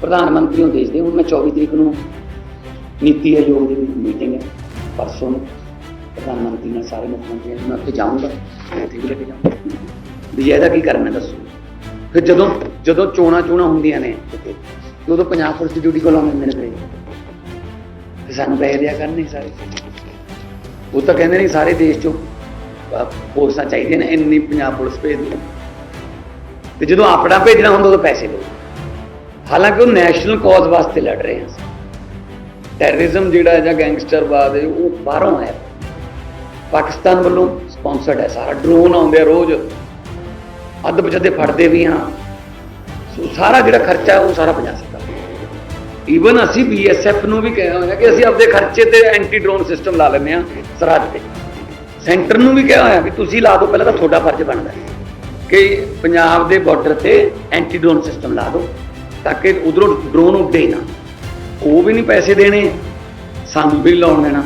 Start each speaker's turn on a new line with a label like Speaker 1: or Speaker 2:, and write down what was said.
Speaker 1: ਪ੍ਰਧਾਨ ਮੰਤਰੀ ਨੂੰ ਦੇਖਦੇ ਹੁਣ ਮੈਂ 24 ਤਰੀਕ ਨੂੰ ਨੀਤੀ ਆਯੋਗ ਦੀ ਮੀਟਿੰਗ ਹੈ ਪਰਸੋਂ ਪ੍ਰਧਾਨ ਮੰਤਰੀ ਨਾਲ ਸਾਰੇ ਮੁੱਖ ਮੰਤਰੀਆਂ ਨੂੰ ਉੱਥੇ ਜਾਊਂਗਾ ਮੈਂ ਵੀ ਲੈ ਕੇ ਜਾਊਂਗਾ। ਵੀ ਇਹਦਾ ਕੀ ਕਰਨਾ ਦੱਸੋ? ਫਿਰ ਜਦੋਂ ਜਦੋਂ ਚੋਣਾਂ ਚੋਣਾਂ ਹੁੰਦੀਆਂ ਨੇ ਉਦੋਂ ਪੰਜਾਬ ਪੁਲਿਸ ਦੀ ਡਿਊਟੀ ਕੋਲ ਆਉਂਦੇ ਨੇ ਫਿਰ ਸਾਨੂੰ ਪੈਸੇ ਦਿਆ ਕਰਨੇ ਸਾਰੇ। ਉਹ ਤਾਂ ਕਹਿੰਦੇ ਨੇ ਸਾਰੇ ਦੇਸ਼ ਚੋਂ ਅਹ, ਫੋਰਸਾਂ ਚਾਹੀਦੀਆਂ ਨੇ ਇੰਨੀ ਪੰਜਾਬ ਪੁਲਿਸ ਭੇਜ ਦਿਓ ਤੇ ਜਦੋਂ ਆਪਣਾ ਭੇਜਣਾ ਹੁੰਦਾ ਉਦੋਂ ਪੈਸੇ ਦਿਓ। ਹਾਲਾਂਕਿ ਉਹ ਨੈਸ਼ਨਲ ਕਾਜ਼ ਵਾਸਤੇ ਲੜ ਰਹੇ ਹਾਂ ਟੈਰਰਿਜ਼ਮ ਜਿਹੜਾ ਹੈ ਜਾਂ ਗੈਂਗਸਟਰਵਾਦ ਹੈ, ਉਹ ਬਾਹਰੋਂ ਆਇਆ। ਪਾਕਿਸਤਾਨ ਵੱਲੋਂ ਸਪਾਂਸਰਡ ਹੈ। ਸਾਰਾ ਡਰੋਨ ਆਉਂਦੇ ਆ ਰੋਜ਼। ਅੱਧ ਬਚਦੇ ਫੜਦੇ ਵੀ ਹਾਂ। ਸੋ ਸਾਰਾ ਜਿਹੜਾ ਖਰਚਾ ਉਹ ਸਾਰਾ ਪੰਜਾਬ ਸਰਕਾਰ ਈਵਨ ਅਸੀਂ ਬੀਐਸਐਫ ਨੂੰ ਵੀ ਕਿਹਾ ਹੋਇਆ ਕਿ ਅਸੀਂ ਆਪਦੇ ਖਰਚੇ ਤੇ ਐਂਟੀ ਡਰੋਨ ਸਿਸਟਮ ਲਾ ਲੈਂਦੇ ਹਾਂ, ਸਰਹੱਦ ਤੇ। ਸੈਂਟਰ ਨੂੰ ਵੀ ਕਿਹਾ ਹੋਇਆ ਕਿ ਤੁਸੀਂ ਲਾ ਦਿਓ, ਪਹਿਲਾਂ ਤਾਂ ਤੁਹਾਡਾ ਫਰਜ਼ ਬਣਦਾ ਕਿ ਪੰਜਾਬ ਦੇ ਬਾਰਡਰ ਤੇ ਐਂਟੀ ਡਰੋਨ ਸਿਸਟਮ ਲਾ ਦਿਓ। ਤਾਂ ਕਿ ਉਧਰੋਂ ਡਰੋਨ ਉੱਡੇ ਹੀ ਨਾ। ਉਹ ਵੀ ਨਹੀਂ ਪੈਸੇ ਦੇਣੇ, ਸਾਨੂੰ ਵੀ ਲਾਉਣ ਦੇਣਾ।